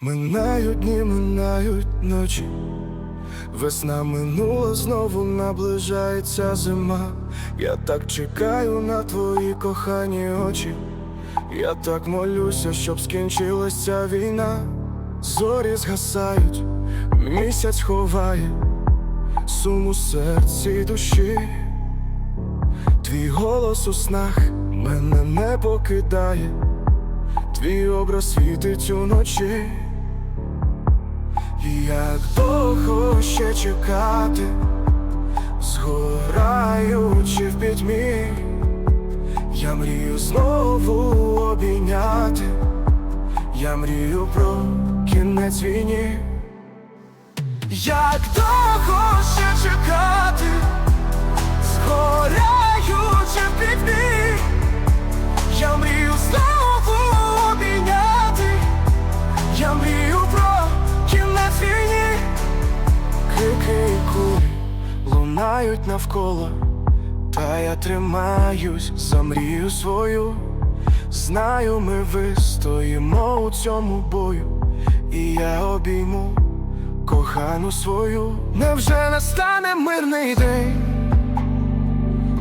Минають дні, минають ночі, весна минула, знову наближається зима. Я так чекаю на твої кохані очі. Я так молюся, щоб скінчилась ця війна. Зорі згасають, місяць ховає сум у серці душі. Твій голос у снах мене не покидає, твій образ світить уночі. Як довго ще чекати, згораючи в пітьмі, я мрію знову обійняти, я мрію про кінець війні. Як довго ще чекати, лунають навколо, та я тримаюсь за мрію свою. Знаю, ми вистоїмо у цьому бою, і я обійму кохану свою. Невже настане мирний день?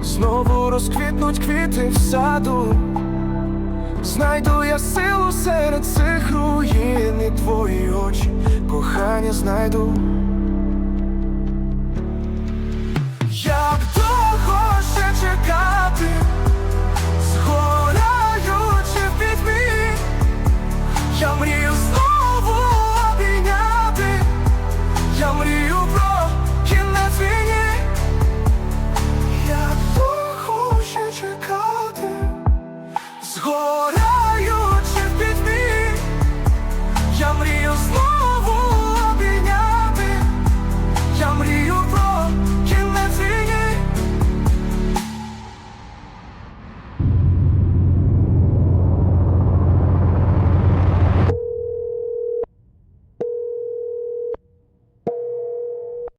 Знову розквітнуть квіти в саду. Знайду я силу серед цих руїн і твої очі, кохання знайду